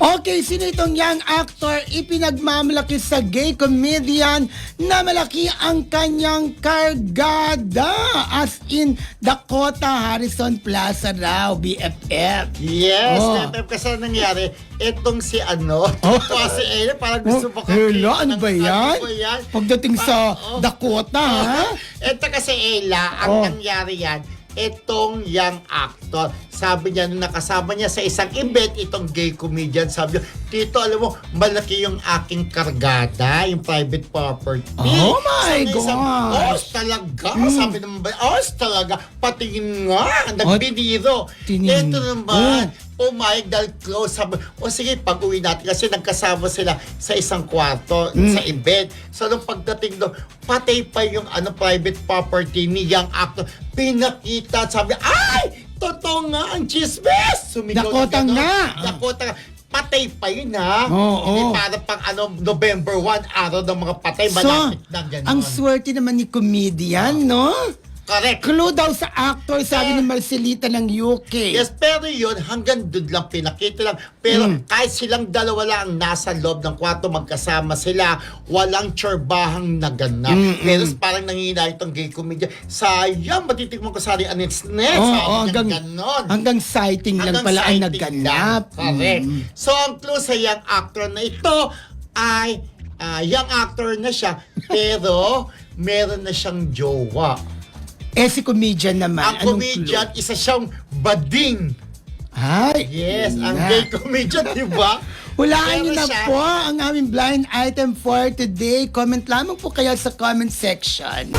Okay, sino itong young actor ipinagmamalaki sa gay comedian na malaki ang kanyang kargada as in Dakota Harrison Plaza raw, BFF. Yes, Oh. oh. kasi ang nangyari, etong si ano, Oh. oh. si Ella, parang gusto Oh, mo hello, ano ba yan? Ano ba yan? Pagdating sa Oh. Dakota, ha? Ito kasi Ella, ang Oh. nangyari yan, itong young actor, sabi niya nung nakasama niya sa isang event, itong gay comedian, sabi niya, Tito, alam mo, malaki yung aking kargada, yung private property. Oh my Sabi niya, sabi, gosh. Oh, talaga? Sabi naman ba, oh, talaga? Patingin nga, nagbidiro. Tingin. Ito naman, pumayag dahil close. Sabi, o sige, pag uwi natin kasi nagkasama sila sa isang kwarto sa event. So, nung pagdating doon, patay pa yung ano, private property ni young actor. Pinakita, sabi, ay! Totoo nga ang chismis! Sumigaw na Dakota ganon. nga. Dakota nga. Patay pa yun ha. Oo, Hindi oo. para pang ano, November 1, araw ng mga patay, So, na gano'n. ang swerte naman ni comedian, no? Correct. Clue daw sa actor, sabi ni Marcelita ng UK. Yes, pero yun, hanggang doon lang pinakita lang. Pero Mm. kahit silang dalawa lang ang nasa loob ng kwarto, magkasama sila, walang tsorbahang naganap. Mm, Pero parang nangina itong gay comedian. Sayang, matitikman ko sa rin anits net. Oo, oo, hanggang, ganon. hanggang sighting lang Hanggang pala ang sighting nagganap. lang. Correct. Mm. So, ang clue sa young actor na ito ay ah, young actor na siya, pero meron na siyang jowa. Eh si comedian naman, Ang anong comedian, isa siyang bading. clue? Ay, Yes, ang na. gay comedian, di ba? Hulaan Pero na siya- po ang aming blind item for today. Comment lamang po kayo sa comment section.